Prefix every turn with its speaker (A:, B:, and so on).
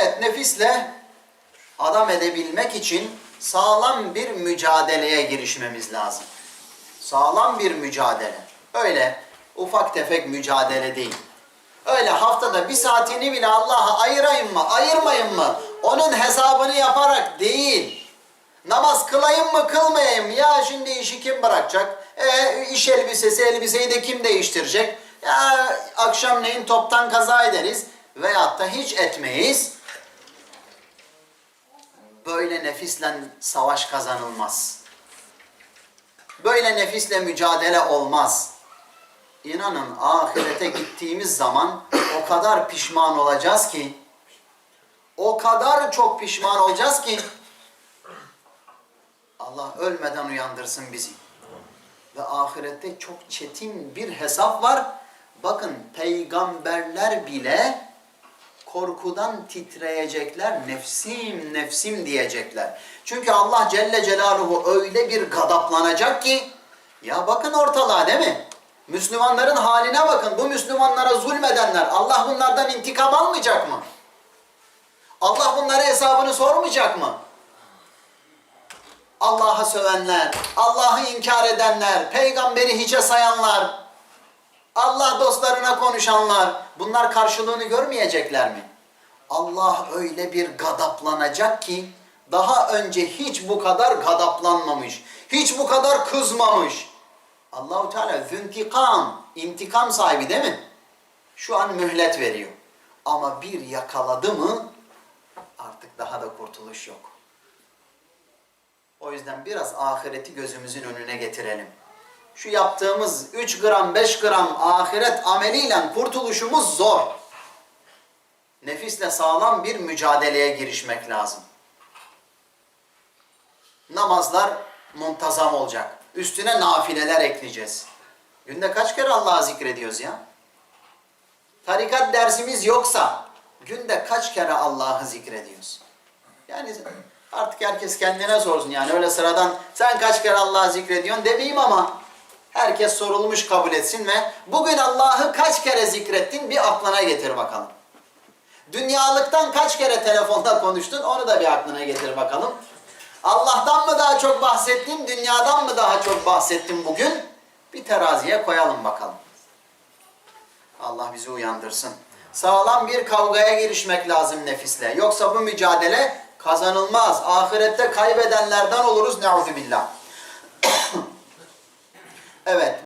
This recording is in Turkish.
A: Evet nefisle adam edebilmek için sağlam bir mücadeleye girişmemiz lazım. Sağlam bir mücadele. Öyle ufak tefek mücadele değil. Öyle haftada bir saatini bile Allah'a ayırayım mı, ayırmayayım mı? Onun hesabını yaparak değil. Namaz kılayım mı, kılmayayım? Ya şimdi işi kim bırakacak? E, iş elbisesi, elbiseyi de kim değiştirecek? Ya akşamleyin toptan kaza ederiz veyahut da hiç etmeyiz. Böyle nefisle savaş kazanılmaz. Böyle nefisle mücadele olmaz. İnanın ahirete gittiğimiz zaman o kadar pişman olacağız ki o kadar çok pişman olacağız ki Allah ölmeden uyandırsın bizi. Ve ahirette çok çetin bir hesap var. Bakın peygamberler bile korkudan titreyecekler, nefsim nefsim diyecekler. Çünkü Allah Celle Celaluhu öyle bir gadaplanacak ki, ya bakın ortalığa değil mi? Müslümanların haline bakın, bu Müslümanlara zulmedenler, Allah bunlardan intikam almayacak mı? Allah bunlara hesabını sormayacak mı? Allah'a sövenler, Allah'ı inkar edenler, peygamberi hiçe sayanlar, Allah dostlarına konuşanlar bunlar karşılığını görmeyecekler mi? Allah öyle bir gadaplanacak ki daha önce hiç bu kadar gadaplanmamış, hiç bu kadar kızmamış. Allahu Teala züntikam, intikam sahibi değil mi? Şu an mühlet veriyor. Ama bir yakaladı mı artık daha da kurtuluş yok. O yüzden biraz ahireti gözümüzün önüne getirelim şu yaptığımız 3 gram 5 gram ahiret ameliyle kurtuluşumuz zor. Nefisle sağlam bir mücadeleye girişmek lazım. Namazlar muntazam olacak. Üstüne nafileler ekleyeceğiz. Günde kaç kere Allah'ı zikrediyoruz ya? Tarikat dersimiz yoksa günde kaç kere Allah'ı zikrediyoruz? Yani artık herkes kendine sorsun yani öyle sıradan sen kaç kere Allah'ı zikrediyorsun demeyeyim ama Herkes sorulmuş kabul etsin ve bugün Allah'ı kaç kere zikrettin bir aklına getir bakalım. Dünyalıktan kaç kere telefonda konuştun onu da bir aklına getir bakalım. Allah'tan mı daha çok bahsettin, dünyadan mı daha çok bahsettin bugün? Bir teraziye koyalım bakalım. Allah bizi uyandırsın. Sağlam bir kavgaya girişmek lazım nefisle. Yoksa bu mücadele kazanılmaz. Ahirette kaybedenlerden oluruz. Neuzubillah. Evet.